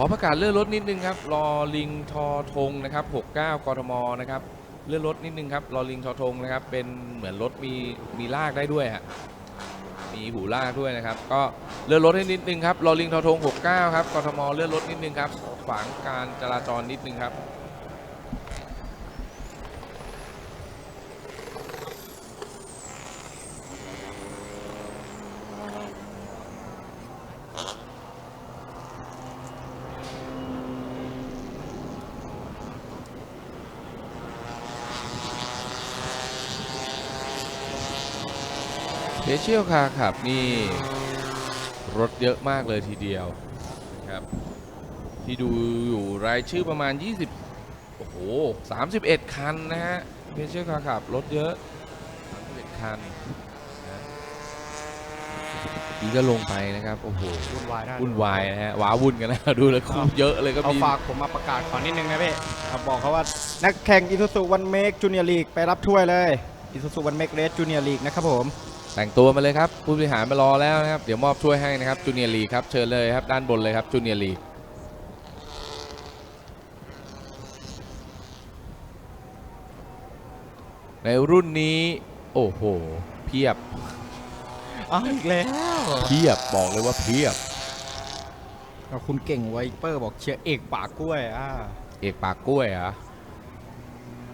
ขอประกาศเลื่อนรถนิดนึงครับรอลิงทอทงนะครับ69กทมนะครับเลื่อนรถนิดนึงครับรอลิงทอทงนะครับ เป็นเหมือนรถมีมีลากได้ด้วยฮะมีหูลากด้วยนะครับ ก็เลื่อนรถให้นิดนึงครับรอลิงทอทง69ครับกทมเลื่อนรถนิดนึงครับขวางการจราจรนิดนึงครับ เทเชียลคาร์ขับนี่ รถเยอะมากเลยทีเดียวนะครับ ที่ดูอยู่รายชื่อประมาณ 20 โอ้โห 31 คันนะฮะเทเชียลคาร์ขับรถเยอะ 31 คันนะนี่ก็ลงไปนะครับ โอ้โหวุ่นวายได้วุ่นวายนะฮะว้าวุ่นกันนะ ดูแล้วคู่เยอะเลยก็เอามีฝากผมมาประกาศขอนิดนึงนะพี่เอาบอกเขาว่านักแข่งอีซูซูวันเมกจูเนียร์ลีกไปรับถ้วยเลยอีซูซูวันเมกเรสจูเนียร์ลีกนะครับผม แต่งตัวมาเลยครับผู้บริหารมารอแล้วนะครับ เดี๋ยวมอบช่วยให้นะครับจูเนียร์ลีครับเชิญเลยครับด้านบนเลยครับจูเนียร์ลีในรุ่นนี้ โอ้โห เพียบอ้าวอีกแล้วเพียบบอกเลยว่าเพียบเอาคุณเก่งไวเปอร์บอกเชียร์เอกปากกล้วยอ่าเอกปากกล้วยเหรอ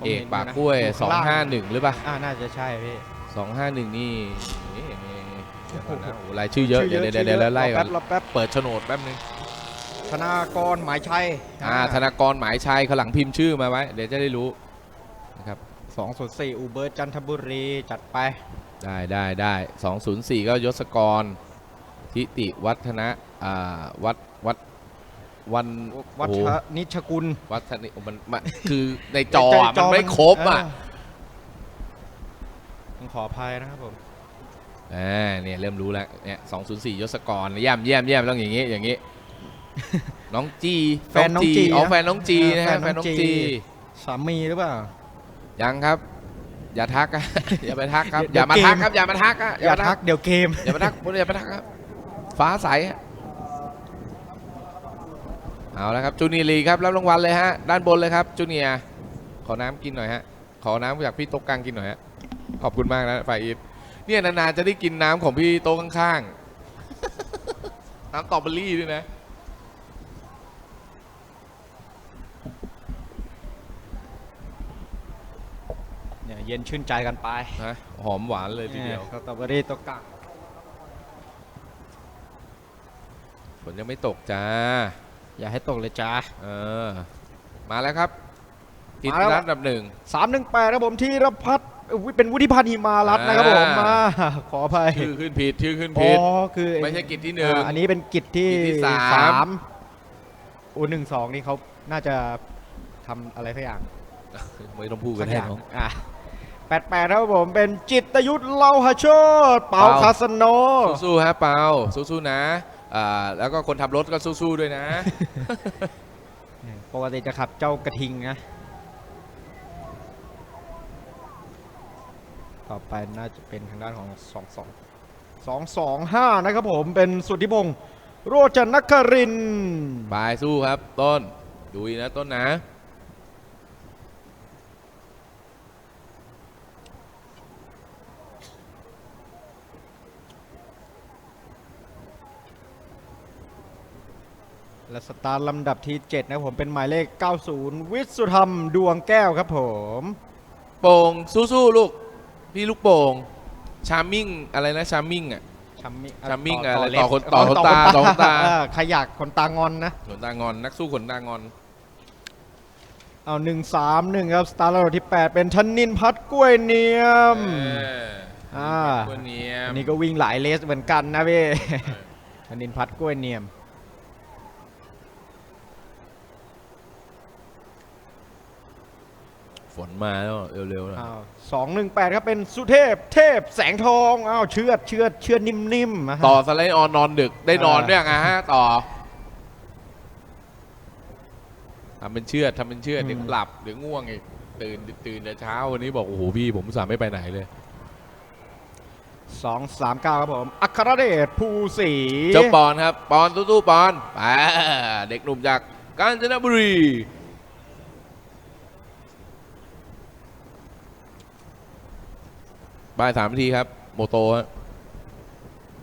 ผมเอกห็นปากกล้วยอข้ล่ง251 หรือเปล่า อ่าน่าจะใช่พี่ 251นี่เดี๋ยวก่อนนะโอ้โหรายชื่อเยอะเดี๋ยวเดี๋ยวเดี๋ยวชื่อไล่ก่อนรอแป๊บเปิดโฉนดแป๊บนึงธนากรหมายชัยอ่าธนากรหมายชัยข้างหลังพิมพ์ชื่อมาไว้ เดี๋ยวจะได้รู้นะครับสองศูนย์สี่อูเบอร์จันทบุรีจัดไปได้ได้ได้204ก็ยศกร ทิติวัฒนะอ่าวัดวัดวันวัชโอ้โหนิชกุลวัฒนิมันมันคือในจออะมันไม่ครบอะ เต้องขออภัยนะครับผมอ่าเนี่ยเริ่มรู้แล้วเนี่ย204ยศกรเยี่ยมเยี่ยมเยี่ยมต้องอย่างงี้อย่างงี้ น้องจีแฟนน้องจีอ๋อนะแฟนน้องจีนะเออฮะแฟแฟนนน้น้อองงจีจีสามีหรือเปล่า ยังครับ อย่าทักอะอย่าไปทักครับเดี๋อย่ายวมาเกมทักครับ อย่ามาทักอะอย่าทัก เดี๋ยวเกม อย่ามาทักอย่ามาทักครับ ฟ้าใสอะเอาละครับจูเนียร์ลีครับรับรางวัลเลยฮะ ด้านบนเลยครับจูเนียร์ขอน้ำกินหน่อยฮะ ขอน้ำจากพี่โต๊ะกลางกินหน่อยฮะ ขอบคุณมากนะฝ่ายอีฟเนี่ยนานๆจะได้กินน้ำของพี่โต๊ะข้างๆ น้ำสตรอเบอรี่ด้วยนะ เนี่ยเย็นชื่นใจกันไปนะ หอมหวานเลยทีเดียว สตรอเบอรี่ตัวกลางฝนยังไม่ตกจ้า อย่าให้ตกเลยจ้า เออ มาแล้วครับ ติดมาแล้วนัดอันดับหนึ่ง สามหนึ่งแปดครับผมที่รพัฒน์อุ๊ย เป็นวุฒิพันธ์หิมารัตน์นะครับผมอ่ามาขออภัยชื่อขึ้นผิดชื่อขึ้นอ๋ผิด อคือไม่ใช่กิจที่หนึ่ง อ่าอันนี้เป็นกิจที่กิจที่สาม สามโอ้หนึ่งสองนี่เขาน่าจะทำอะไรสักอย่าง ไม่ต้องพูดกัสันกแน่อย่างน้องอะแปดแปดครับผมเป็นจิตรยุทธเล่าหะโชดเปาเปา คาสโนสู้ๆฮะเปาสู้ๆนะอ่าแล้วก็คนขับรถก็สู้ๆด้วยนะ ปกติจะขับเจ้ากระทิงนะ ต่อไปน่าจะเป็นทางด้านของ 2 2 2 2 5 นะครับผมเป็นสุทธิพงศ์โรจนครินทร์บายสู้ครับ ต้นดูอีนะต้นนะ และสตาร์ทลำดับที่ 7 นะครับผมเป็นหมายเลข 90 วิสุธรรมดวงแก้วครับผม โป่งสู้ๆลูก พี่ลูกโป่งชาร์มิ่งอะไรนะชาร์มิ่งอะ ชัมมิ่งชัมมิ่งต่อะไรเล็บต่อคนต่อคนตาต่อคนตา เออขยักคนตางอนนะ ขนตางอนนักสู้ขนตางอน เอา1 3 1ครับสตาร์ทลำดับที่8เป็นธนินพัฒน์กล้วยเนียมเอออ่า ตัวเนียมอันนี้ก็วิ่งหลายเลสเหมือนกันนะพี่ธนินพัฒน์กล้วยเนียม ฝนมาแล้วเร็วๆนะอ้าวสองหนึ่งแปดครับเป็นสุเทพ เทพแสงทองอ้าวเชือดเชือดเชือดนิ่มๆนะฮะ ต่อสไลด์ออนนอนดึกได้นอนอ่าด้วยไงฮะต่อทำเป็นเชื่อดทำเป็นเชื่อดเดี๋ยวหลับเดี๋ยวง่วงอีกตื่นตื่นแต่เช้าวันนี้บอกโอ้โหพี่ผมอุตสาห์ไม่ไปไหนเลย239ครับผม อัครเดชภูศรีเจ้าปอนครับ ปอนตู้ๆปอนไปเด็กหนุ่มจากกาญจนบุรี บายสามนาทีครับ โมโตฮะ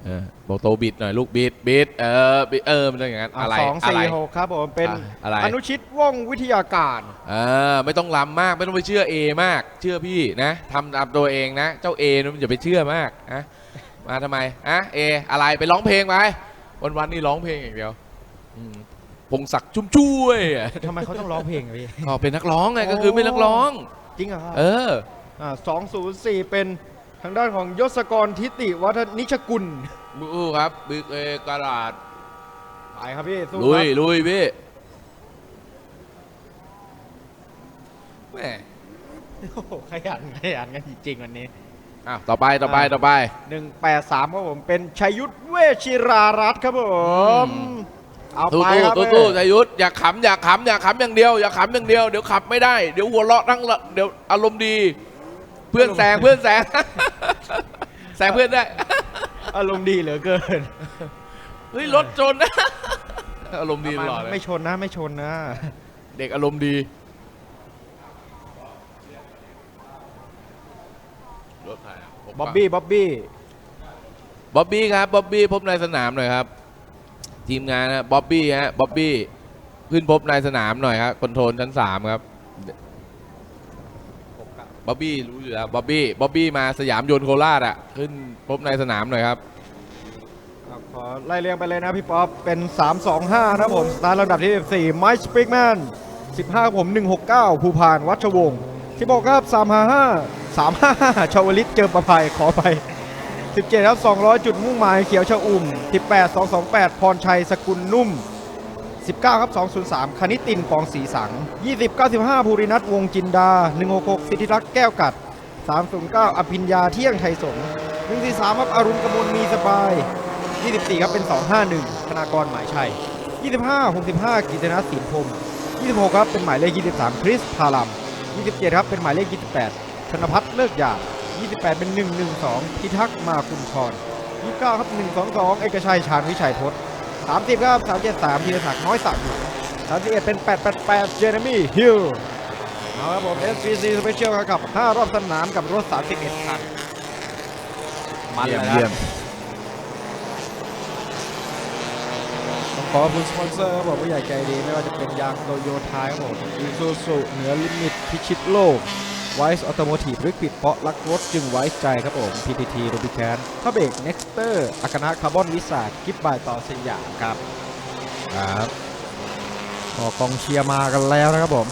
เออโมโตบิดหน่อยลูกบิดบิดเออบิดเออมันต้องอย่างนั้นอะไรสองอะไร สี่หกครับผมเป็นอะอะไร อนุชิตว่องวิทยาการ เออไม่ต้องล้ำมากไม่ต้องไปเชื่อเอมาก เชื่อพี่นะทำตามตัวเองนะ เจ้าเอนะอย่าไปเชื่อมากนะมาทำไมอะเออะไรไปร้องเพลงไปวันวันๆนี่ร้องเพลงอย่างเดียวอืมพงศักดิ์ชุ่มช่วยอะทำไมเขาต้องร้องเพลงอะพี่ ก็เป็นนักร้องไงก็คือเป็นนักร้อง จริงเหรอครับเอออ่า204 เป็น ทางด้านของยศกรทิติวัฒนิชกุลบูครับบึกเอกระดาษไปครับพี่สู้ลุครัยบลุยพี่แหมโอ้โหขยันขยันกันจริงๆวันนี้ อะต่อไปต่อไปต่อไป 183ครับผมเป็นชัยยุทธเวชิรารัตน์ครับผมอืม เอาตู้ไปตู้ครับตู้ตู้ชยุทธอย่าขำอย่าขำอย่าขำอย่างเดียวอย่าขำอย่างเดียวเดี๋ยวขับไม่ได้เดี๋ยวหัวเราะทั้งละเดี๋ยวอารมณ์ดี เพื่อนแซงเพื่อนแซง แซงเพื่อนได้อารมณ์ดีเหลือเกินเฮ้ยรถชนนะอารมณ์ดีตลอดเลไม่ยชนนะไม่ชนนะเด็กอารมณ์ดีรถใคระผมบ๊อบบี้บ๊อบบี้บ๊อบบี้ครับบ๊อบบี้พบในสนามหน่อยครับ ทีมงานนะบ๊อบบี้ฮะบ๊อบบี้ขึ้นพบในสนามหน่อยครับคอนโทรลชั้นสามครับ บ๊อบบี้รู้อยู่แล้วบ๊อบบี้บ๊อบบี้มาสยามโยนโคราชอะ ขึ้นพบในสนามหน่อยครับขอไล่เรียงไปเลยนะพี่ป๊อปเป็น 325 นะครับผมสตาร์ทลำดับที่ 14 ไมค์สปริกแมน15ครับผม 169 ภูพาน วัชวงศ์16ครับ 355 355ชาวลิตเจอประภัยขอไป 17 ครับ 200 จุดมุ่งหมายเขียวชะอุ่ม 18 228 พรชัยสกุลนุ่ม 19 ครับ 203 คณิตินปองศรีสัง 20 95ภูรินัทวงจินดา 166 สิทธิรักษ์แก้วกัด 309 อภิญญาเที่ยงไทยสงฆ์143 ครับ อรุณกมลมีสบาย 24 ครับเป็น 251 ธนากรหมายชัย 25 65 กิตนัสสินพรม26 ครับเป็นหมายเลข 23 คริสพาลัม 27 ครับเป็นหมายเลข 28 ธนพัฒน์เลิกหยาด28 เป็น 112 พิทักษ์มาคุณชร29 ครับ 122 เอกชัยชาญวิชัยพจน์ 30 ครับ 373ธีรศักดิ์น้อยสักดิ์31 เป็น 888 เจเรมี่ฮิลเอาครับผม SCC Special ครับกับ 5 รอบสนามกับรถ 31 คันมันเลยนะต้องขอบคุณสปอนเซอร์ครับผมผู้ใหญ่ใจดี ไม่ว่าจะเป็นยางโตโยต้าครับผมอีซูซูเหนือลิมิตพิชิตโลก ไวส์ออโตโมทีฟริกปิดเพราะรักรถจึงไว้ใจครับผม PTT รูบิแคนพระเบรกเน็กสเตอร์อาคานะคาร์บอนวิสากิฟบายต่อสยามครับครับขอกองเชียร์มากันแล้วนะครับผม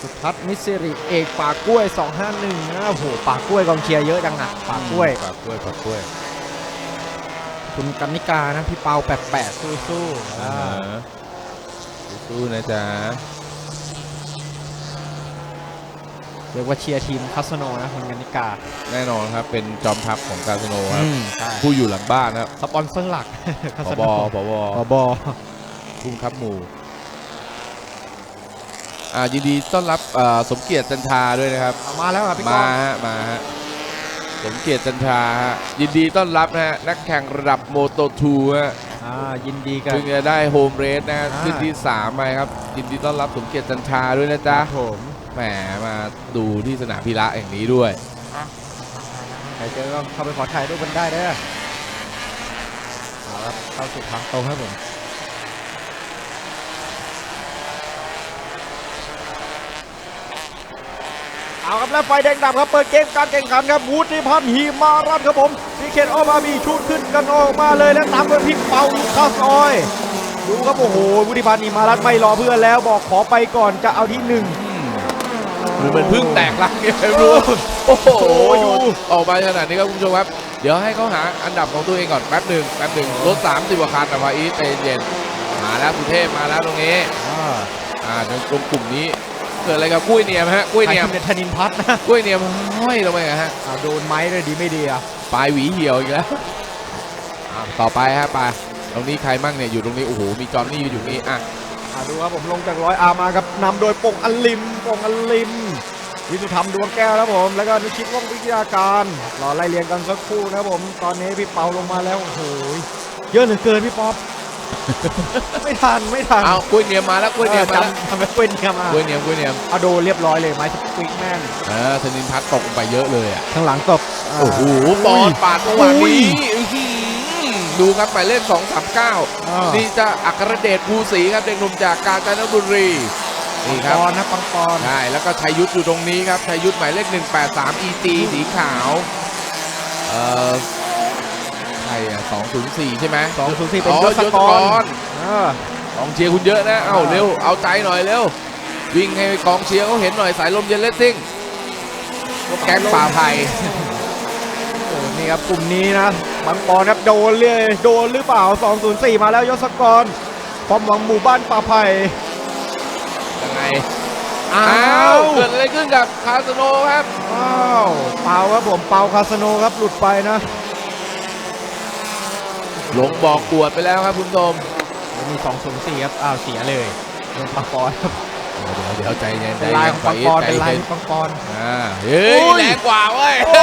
สุทัศน์มิสซิริเอกปากกล้วย 251นะโอ้โหปากกล้วยกองเชียร์เยอะจังอะปากกล้วยปากกล้วยปากกล้วย คุณกันนิกานะพี่เปา88สู้ๆอ่าสู้ๆนะจ๊ะ เรียกว่าเชียร์ทีมคาสโนนะคุณกันนิกาแน่นอนครับ เป็นจอมทัพของกาสโนครับใช่ผู้อยู่หลังบ้านครับสปอนเซอร์หลักคาผสบโนผบผบผู้บังคับหมู่อ่ายินดีต้อนรับอ่าสมเกียรติจันทราด้วยนะครับเอามาแล้วครับพี่ก้มาองฮะมาฮะสมเกียรติจันทราฮะยินดีต้อนรับนะฮะนักแข่งระดับโมโตทูฮะอ่ายินดีกันเพิ่งจะได้โฮมเรสนะฮะอ่าขึ้นที่3ไปครับ ยินดีต้อนรับสมเกียรติจันทราด้วยนะคจ๊ะรับผม แหมมาดูที่สนามพีระแห่งนี้ด้วยใครเจอก็เข้าไปขอถ่ายรูปกันได้เด้อเอาครับเข้าสู่ทางตรงครับผมเอาครับแล้วไฟแดงดับครับเปิดเกมการแข่งขันครับวูดนิพันธ์ฮีมารัตครับผมซีเคนออกมามีชุดขึ้นกันออกมาเลยแล้วตามด้วยพี่เปาลูคัสออยดูครับโอ้โหวุฒิพันธ์อิมารัตไม่รอเพื่อนแล้วบอกขอไปก่อนจะเอาที่หนึ่ง หรือมันเพิ่งแตกลักเนี่ยไม่รู้โอ้โหดูออกมาขนาดนี้ครับคุณผู้ชมครับ เดี๋ยวให้เขาหาอันดับของตัวเองก่อนแป๊บหนึ่งแป๊บหนึ่งรถสามสิบกว่าคันแต่ว่าอีทใจเย็นๆมาแล้วสุเทพมาแล้วตรงนี้อ่าตรงตรงกลุ่มนี้เกิดอะไรกับกุ้ยเนียมฮะกุ้ยใครเนียมคุณเดชธนินพัฒน์นะกุ้ยเนียมห้อยลงไปอะฮะอ่าโดนไม้เลยดีไม่ดีอะปลายหวีเหี่ยวอีกแล้วอ่าต่อไปฮะไปตรงนี้ใครมั่งเนี่ยอยู่ตรงนี้โอ้โหมีจอห์นนี่อยู่นี่อะอ่าดูครับผมลงจากร้อยอามากับนำโดยปงอัลลิมปงอัลลิม วิสุธรรมดวงแก้วนะครับผม แล้วก็นิชิตว่องวิทยาการรอไล่เรียงกันสักครู่นะครับผม ตอนนี้พี่เปาลงมาแล้วโอ้โหเยอะเหลือเกินพี่ป๊อปไม่ทันไม่ทันเอากล้วยเนียมมาแล้วกล้วยเนียมมาแล้วจำทำไมเป็นเนี่ยมากล้วยเนียมกล้วยเนียมเอาโดเรียบร้อยเลยไม้สปิกแมนเออธนินทัศน์ตกลงไปเยอะเลยอะข้างหลังตบาโอ้โหบอลปาดจังหวะนี้อื้อหือดูครับหมายเลข239อ่านี่จะอัครเดชภูศรีครับเด็กหนุ่มจากกาญจนบุรี นี่ครับปอนนะปังปอนใช่แล้วก็ชัยยุทธอยู่ตรงนี้ครับชัยยุทธหมายเลข 183 EG สีขาว เอ่อใครอะ204 ใช่ไหมสองศูนย์สี่เป็นอ๋อยศยศกกรรอ่ากองเชียร์คุณเยอะนะ เอ้าอ่าเร็ว เอาใจหน่อยเร็ว วิ่งให้กองเชียร์เขาเห็นหน่อยสายลมเย็นเลสซิ่งแก๊งป่าไผ่โอ้นี่ครับกลุ่มนี้นะปังปอนครับโดนเลยโดนหรือเปล่า 204 มาแล้วยศกรความหวังหมู่บ้านป่าไผ่ยังไง อ้าอ้าววเกิดอะไรขึ้นกับคาสโนครับอ้าวเปาครับผมเปาคาสโนครับหลุดไปนะหลงบอกกวดไปแล้วครับคุณผู้ชมมี204ครับอ้าวเสียเลยเป็นปังปอนครับเดี๋ยวเดี๋ยวใจเย็นเป็นลายของปังปอนเป็นลายของปังปอนอ่าเฮ้ยโอ้ยแรงกว่าเว้ยโอ้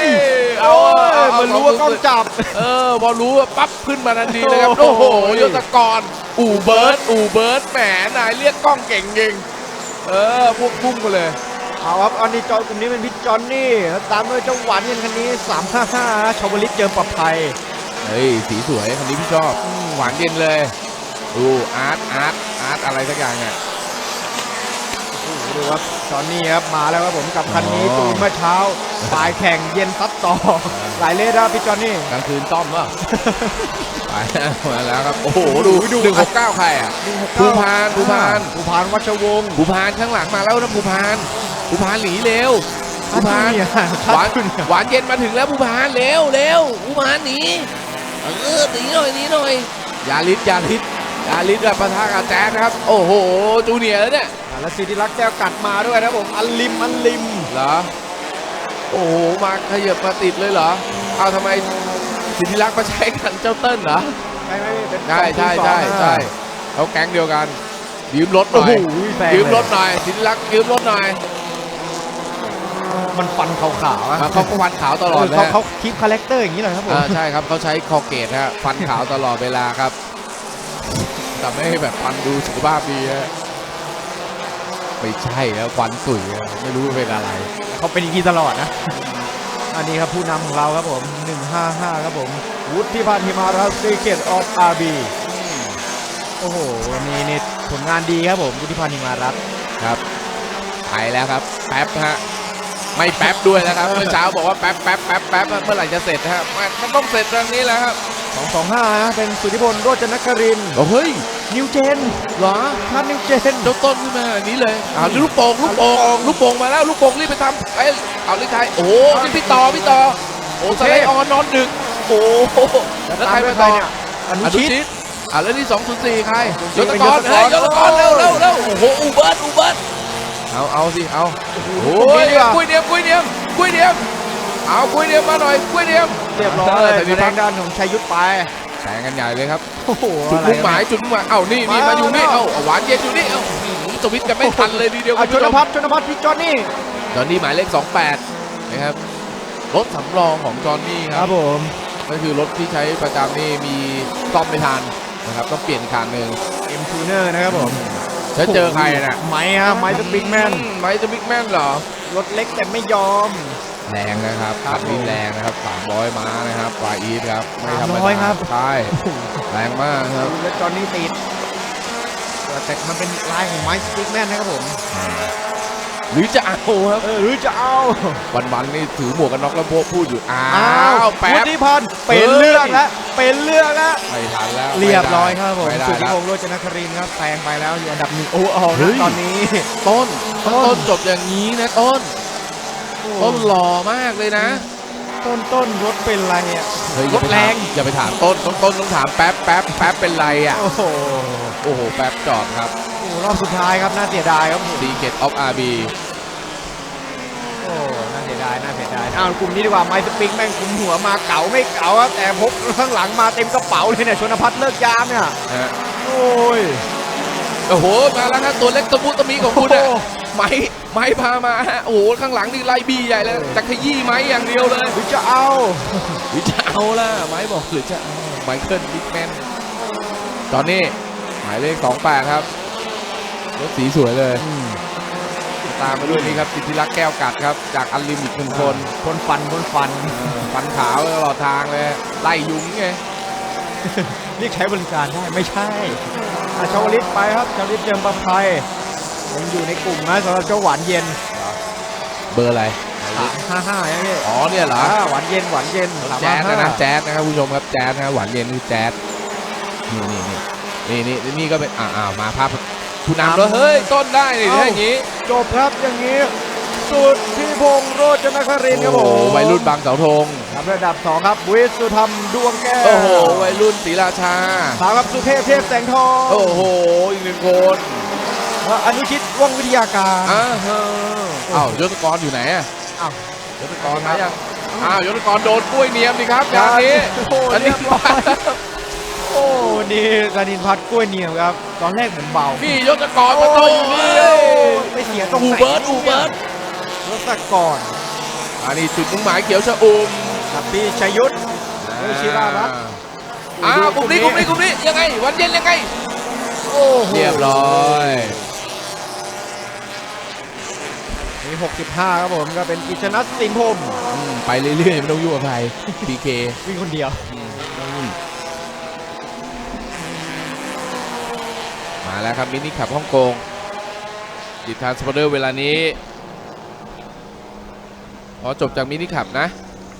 ย เอาโอ้เอายเอามันรู้ว่ากล้องจับ เออพอรู้ว่าปั๊บขึ้นมาทันทีเลยครับ โอ้โอ้โหโหยศกรอู่เบิร์ดอู่เบิร์ดแหมนายเรียกกล้องเก่งจริงเออพวกพุ่งไปเลยเอาครับอันนี้จอยกลุ่มนี้เป็นพี่จอนนี่แล้วตามด้วยเจ้าหวานเย็นคันนี้355นะชาวลิตเจิมปลอดภัยเฮ้ยสีสวยคันนี้พี่ชอบหวานเย็นเลยดูอาร์ตอาร์ตอาร์ตอะไรสักอย่างเนี่ย ดูครับจอนนี่ครับมาแล้วครับผมกับคันนี้อ๋อตูนเมื่อเช้าปลายแข่งเย็นซัดต่อ หลายเลสครับพี่จอนนี่กลางคืนซ่อมวะไปแล้วมาแล้วครับ โอ้โห ดูดูหนึ่งหกเก้าใครอะภูพานภูพานภูพานวัชวงศ์ภูพานข้างหลังมาแล้วนะภูพานภูพานหนีเร็วภูพานเนี่ยหวานหวานเย็นมาถึงแล้วภูพานเร็วเร็วภูพานหนีเออหนีหน่อยหนีหน่อยยาลิศยาลิศ ยาลิศกับปะทะกับแจ๊ดนะครับ โอ้โห จูเนียร์แล้วเนี่ยและสิทธิรักษ์แก้วกัดมาด้วยนะครับผมอันลิมอันลิมเหรอ โอ้โห มาขยับมาติดเลยเหรอ เอาทำไมสิทธิรักษ์มาใช้กันเจ้าเติ้ลเหรอใช่ไหมเป็นใช่ใช่ใช่ใช่เขาแก๊งเดียวกัน ยืมรถหโอ้น่อโหยแซงยืมรถเลยหน่อย สิทธิรักษ์ยืมรถหน่อยมันฟันขาวๆอะอะเขาก็ฟันขาวตลอดเลยเขาฮะเขาคีปคาแรคเตอร์อย่างนี้เลยครับผม อ่าใช่ครับเขาใช้คอเกตฮะฟันขาวตลอดเวลาครับ ทำให้แบบฟันดูสุขภาพดีฮะไม่ใช่แล้วฟันสุยอะไม่รู้ว่าเป็นอะไร เขาเป็นอย่างนี้ตลอดนะ อันนี้ครับผู้นำของเราครับผม 155 ครับผม วุฒิพันธ์ฮิมารัสซีเกตออฟอาร์บีโอ้โหนี่นี่ผลงานดีครับผมวุฒิพันธ์ฮิมารัสครับไปแล้วครับ แป๊บฮะไม่แป๊บด้วยนะครับ เมื่อเช้าบอกว่าแป๊บแป๊บแป๊บแป๊บเมื่อไหร่จะเสร็จฮะมันมันต้องเสร็จตรงนี้แหล้วครับ 225นะเป็นสุทธิพลโรจนกรินทร์โอ้เฮ้ยนิวเจนเหรอท่านนิวเจนเจ้าต้นขึ้นมาอย่างนี้เลยอ้าวลูกโป่งลูกโป่งลูกโป่งลูกโป่งมาแล้วลูกโป่งรีบไปทำไปเอาลิไทยโอ้โหนี่พี่ต่อพี่ต่อโอ้สไลด์ออนนอนดึกโอ้โหแล้วใครมาต่อเนี่ยอนุอนุชิตชิตอะแล้วนี่204ใครยศเป็นกรยศกรเฮ้ยยศกรเร็วเร็วเร็วโอ้โหอูเบิร์ตอูเบิร์ตเอาเอาสิเอาโอ้ยดีกว่ากุ้ยเดียมกุ้ยเดียมกุ้ยเดียมเอากุ้ยเดียมมาหน่อยกุ้ยเดียม เรียบร้อยเออแต่แต่มีมีพัทากงด้านของชัยยุทธไปแข่งกันใหญ่เลยครับโอ้โหจุดอะไรมุ่งหมายกันจุดมุ่งหมายเอ้านี่นี่มามาอยู่นี่แล้วเอ้าเอาหวานเย็นอยู่นี่เอ้าอื้อหือสวิตช์กันไม่ทันเลยทีเดียวอะคุณชผู้ชนมพัฒน์ชนพัฒน์พี่จอห์นนี่จอห์นนี่หมายเลข 28 นะครับรถสำรองของจอห์นนี่คครัรับบผมก็คือรถที่ใช้ประจำนี่มีซ่อมไม่ทันนะครับต้องเปลี่ยนอีกคันหนึ่งเอ็มทูเนอร์นะครับผมแล้วเจอใครน่ะไม้ฮะไม้สปิกแมนอืไม้จะบิ๊กแมนเหรอรถเล็กแต่ไม่ยอม แรงนะครับครัขับบนี้ผมแรงนะครับ300ม้านะครับวาอีทครับไม่ธรรม300ดาครับใช่แรงมากครับแล้วจอห์นนี่ติดแต่มันเป็นลายของไม้สปิกแมนนะครับผมหรือจะเอาครับเออหรือจะเอาวันๆนี่ถือหมวกกันน็อกแล้วพวกพูดอยู่อ้าอ้าววแป๊วุบฒิพันธ์เป็นเรื่องแล้วเป็นเรื่องแล้วไม่ทันแล้วเรียบร้อยครับผมไม่ได้สุทธิแล้วพงษ์โรจนครินทร์ครับแซงไปแล้วอยู่อันดับหนึ่งโอ้เอาเฮ้นะยตอนนี้ต้นต้นต้นจบอย่างนี้นะต้น ต้นหล่อมากเลยนะ ต้นต้นรถเป็นไรอะเฮ้ยรถแรงอย่าไปถามต้นต้นต้นต้องถามแป๊บแป๊บแป๊บเป็นไรอะ โอ้โหโอ้โหแป๊บจอดครับโอ้โหรอบสุดท้ายครับน่าเสียดายครับผมซีเกตออฟอาร์บีโอ้น่าเสียดายน่าเสียดายอ้าวกลุ่มนี้ดีกว่าไม้สปริงแม่งคุมหัวมาเก๋าไม่เก๋าครับแต่พกข้างหลังมาเต็มกระเป๋าเลยเนี่ยชนพัฒน์เลิกยามเนี่ยฮะโอ้ยโอ้โหมาแล้วครับตัวเล็กตัวมุตะมีของคุณโอ้อะโห ไม้ไม้พามาฮะโอ้โหข้างหลังนี่ไล่บี้ใหญ่เลยจะขยี้ไม้อย่างเดียวเลยหรือจะเอาหรือจะเอาล่ะไม้บอกหรือจะเอาไมเคิลบิ๊กแมนตอนนี้หมายเลข28ครับรถสีสวยเลยตามมาด้วยนี่ครับสิทธิรักษ์แก้วกัดครับ จากอันลิมอีกหนึ่งคนคนฟันคนฟันฟันขาวตลอดทางเลยไล่ยุงไงเรียกใช้บริการได้ไม่ใช่อาชาวลิตไปครับชาวลิตเจิมประภัย ยังอยู่ในกลุ่มนะสำหรับเจ้าหวานเย็นเบอร์อะไรห้าห้าอย่างนี้อ๋อเนี่ยเหรออ่าหวานเย็นหวานเย็นสามแจ๊สห้านะนะแจ๊สนะครับผู้ชมครับแจ๊สนะหวานเย็นคือแจ๊สนี่นี่นี่นี่นี่นี่ก็เป็นอ่าอ่ามาภาพผู้นำแล้วเฮ้ยต้นได้เลยถ้าอย่างนี้จบครับอย่างนี้สุดที่พงษ์โรจนครินทร์ครับผโอ้โหมวัยรุ่นบางเสาธงครับระดับ 2 ครับ วิสุธรรมดวงแก้วโอ้โหวัยรุ่นศรีราชาสามครับสุเทพเทพแสงทองโอ้โหอีกหนึ่งคนและ อนุชิตว่องวิทยาการอ้าวเฮ้ยอ้าวยศกรอยู่ไหนอะอ้าวยศกรมายังอ้าวยศกรโดนกล้วยเนียมดิครับงานนี้โอ้โหอันเรีนี้ยบร้อยโอ้นี่ธนินพัฒน์กล้วยเนียมครับ ตอนแรกเหมือนเบานี่ยศกรมาโตโอ้ยอยู่นี่ไปเสียตรงอูไหนเบิร์ตอูเบิร์ตรถสกก่อนอันนี้จุดมุ่งหมายเขียวชะอุ่มกับพี่ชยุทธเฮ้ยชิรารัตน์อ้าวกลุ่มนี้กลุ่มนี้กลุ่มนี้ยังไงวันเย็นยังไงโอ้โหเรียบร้อย มี65 ครับผมก็เป็นกิจนัทสินพรหมอืมไปเรื่อยๆไม่ต้องยุ่งกับใคร PK วิ่งคนเดียว มาแล้วครับมินิขับฮ่องกงดิทานสปอร์เดอร์เวลานี้พอจบจากมินิขับนะ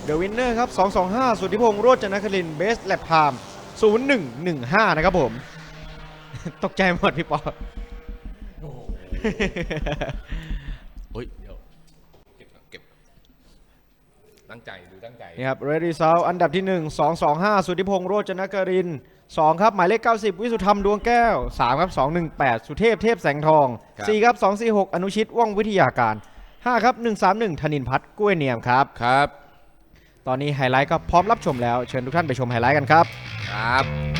เดอะวินเนอร์ครับ 225 สุทธิพงษ์โรจนครินทร์เบสแลบไทม์0115 นะครับผม ตกใจหมดพี่ปอเฮ้ย เดี๋ยว เก็บก่อนเก็บ ตั้งใจดูตั้งใจนี่ครับ Ready s o u อันดับที่ 1 225 สุทธิพงษ์โรจนครินทร์2ครับ หมายเลข 90 วิสุธรรมดวงแก้ว 3 ครับ 218 สุเทพเทพแสงทองครับ4ครับ 246 อนุชิตว่องวิทยาการ 5 ครับ 131 ธนินพัฒน์กล้วยเนียมครับ ครับ ตอนนี้ไฮไลท์ก็พร้อมรับชมแล้ว เชิญทุกท่านไปชมไฮไลท์กันครับ ครับ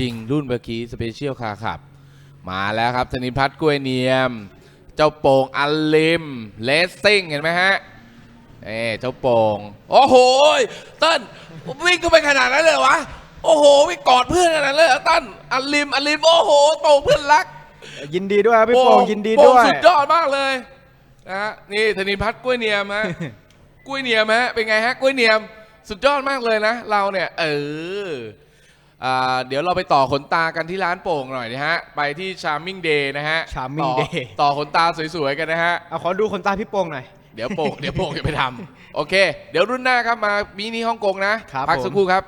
ริง ๆ รุ่นเมื่อกี้สเปเชียลคาร์ขับ มาแล้วครับธนินพัฒน์กล้วยเนียม เจ้าโป่งอัลลิมเลสซิ่งเห็นไหมฮะเอ้เจ้าโป่งโอ้โหเต้นวิ่งก็ไปขนาดนั้นเลยเหรอวะโอ้โหวิ่งกอดเพื่อนขนาดนั้นเลยเหรอเต้นอัลลิมอัลลิมโอ้โหโป่งเพื่อนรัก ยินดีด้วยครับพี่โป่งยินดีโป่ด้วยสุดยอดมากเลยนะฮะนี่ธนิพัฒน์กล้วยเนียมฮะ กล้วยเนียมฮะเป็นไงฮะกล้วยเนียม สุดยอดมากเลยนะ เราเนี่ย เออ อ่าเดี๋ยวเราไปต่อขนตากันที่ร้านโป่งหน่อยนะฮะ ไปที่ Charming Day นะฮะ Charming ต่อ Day ต่อขนตาสวยๆกันนะฮะ เอาขอดูคนตาพี่โป่งหน่อย เดี๋ยวโป่งเดี๋ยวโป่งจะไปทำโอเค เดี๋ยวรุ่นหน้าครับมามินิฮ่องกงนะครับพักผม สักครู่ครับ